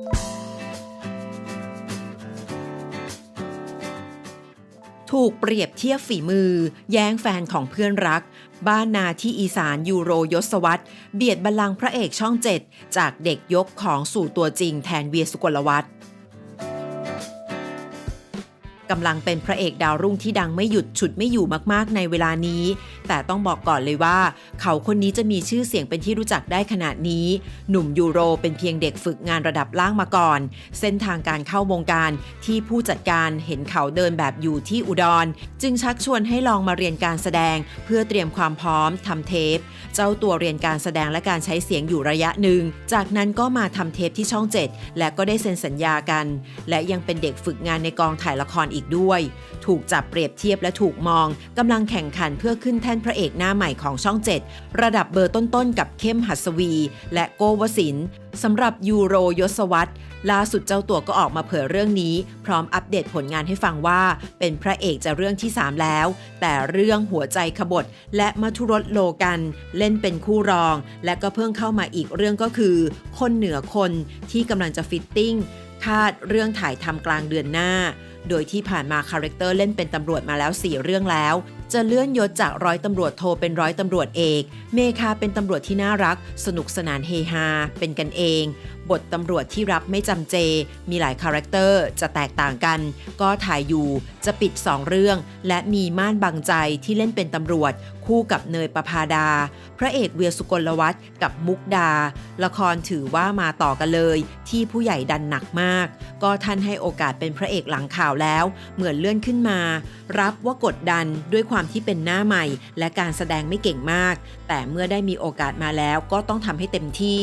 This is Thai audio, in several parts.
ถูกเปรียบเทียบฝีมือ แย่งแฟนของเพื่อนรัก บ้านนาที่อีสานยูโรยศวรรษเบียดบัลลังก์พระเอกช่องเจ็ดจากเด็กยกของสู่ตัวจริงแทนเวียสุกลวัฒน์ กำลังเป็นพระเอกดาวรุ่งที่ดังไม่หยุดฉุดไม่อยู่มากๆในเวลานี้ แต่ต้องบอกก่อนเลยว่า เขาคนนี้จะมีชื่อเสียงเป็นที่รู้จักได้ขนาดนี้ หนุ่มยูโรเป็นเพียงเด็กฝึกงานระดับล่างมาก่อน เส้นทางการเข้าวงการที่ผู้จัดการเห็นเขาเดินแบบอยู่ที่อุดร จึงชักชวนให้ลองมาเรียนการแสดง เพื่อเตรียมความพร้อมทำเทป เจ้าตัวเรียนการแสดงและการใช้เสียงอยู่ระยะหนึ่ง จากนั้นก็มาทำเทปที่ช่อง 7 และก็ได้เซ็นสัญญากัน และยังเป็นเด็กฝึกงานในกองถ่ายละครอีกด้วย ถูกจับเปรียบเทียบและถูกมองกำลังแข่งขันเพื่อขึ้นแท่นพระเอกหน้าใหม่ของช่อง 7 ระดับเบอร์ต้นๆ กับเข้มหัสวี และโกวสินทร์สำหรับยูโรยศวรรษล่าสุดเจ้าตัวก็ออกมาเผยเรื่องนี้ พร้อมอัปเดตผลงานให้ฟังว่า เป็นพระเอกจะเรื่องที่ 3 แล้ว แต่เรื่องหัวใจขบฏและมัทุรสโลกัน เล่นเป็นคู่รอง และก็เพิ่งเข้ามาอีกเรื่องก็คือ คนเหนือคนที่กำลังจะฟิตติ้งคาดเรื่องถ่ายทำกลางเดือนหน้าโดยที่ผ่านมาคาแรคเตอร์เล่นเป็นตำรวจมาแล้ว 4 เรื่องแล้ว จะเลื่อนยศจากร้อยตำรวจโทเป็นร้อยตำรวจเอก เมคาเป็นตำรวจที่น่ารัก สนุกสนานเฮฮา เป็นกันเอง บทตำรวจที่รับไม่จำเจ มีหลายคาแรคเตอร์จะแตกต่างกัน ก็ถ่ายอยู่ จะปิด 2 เรื่อง และมีม่านบังใจที่เล่นเป็นตำรวจ คู่กับเนยประภาดา พระเอกเวียสุกลวัฒน์กับมุกดา ละครถือว่ามาต่อกันเลย ที่ผู้ใหญ่ดันหนักมาก ก็ท่านให้โอกาสเป็นพระเอกหลังข่าวแล้ว เหมือนเลื่อนขึ้นมา รับว่ากดดันด้วยความที่เป็นหน้าใหม่ และการแสดงไม่เก่งมาก แต่เมื่อได้มีโอกาสมาแล้วก็ต้องทำให้เต็มที่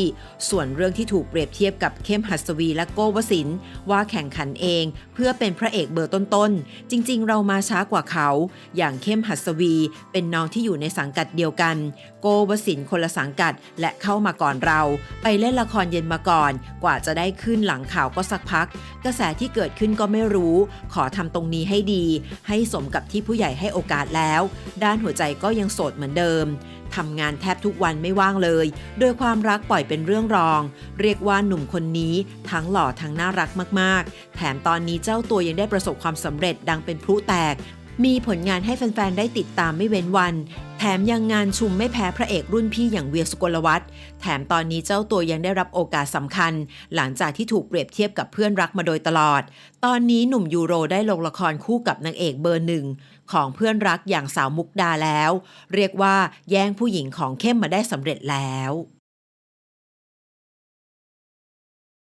ส่วนเรื่องที่ถูกเปรียบเทียบกับเข้มหัสวี และโก้วสินว่าแข่งขันเอง เพื่อเป็นพระเอกเบอร์ต้นๆจริง ๆ เรามาช้ากว่าเขา อย่างเข้มหัสวี เป็นน้องที่อยู่ในสังกัดเดียวกัน โกวสินคนละสังกัดและเข้ามาก่อนเรา ไปเล่นละครเย็นมาก่อน กว่าจะได้ขึ้นหลังข่าวก็สักพัก กระแสที่เกิดขึ้นก็ไม่รู้ขอทำตรงนี้ให้ดี ให้สมกับที่ผู้ใหญ่ให้โอกาสแล้ว ด้านหัวใจก็ยังโสดเหมือนเดิมทำงานแทบทุกวันไม่ว่างเลย โดยความรักปล่อยเป็นเรื่องรอง เรียกว่าหนุ่มคนนี้ทั้งหล่อทั้งน่ารักมากๆ แถมตอนนี้เจ้าตัวยังได้ประสบความสำเร็จดังเป็นพลุแตกมีผลงานให้แฟน ๆ ได้ติดตามไม่เว้นวัน แถมยังงานชุมไม่แพ้พระเอกรุ่นพี่อย่างเวียสุกลวัฒน์แถมตอนนี้เจ้าตัวยังได้รับโอกาสสำคัญ หลังจากที่ถูกเปรียบเทียบกับเพื่อนรักมาโดยตลอด ตอนนี้หนุ่มยูโรได้ลงละครคู่กับนางเอกเบอร์หนึ่งของเพื่อนรักอย่างสาวมุกดาแล้ว เรียกว่าแย่งผู้หญิงของเข้มมาได้สำเร็จแล้ว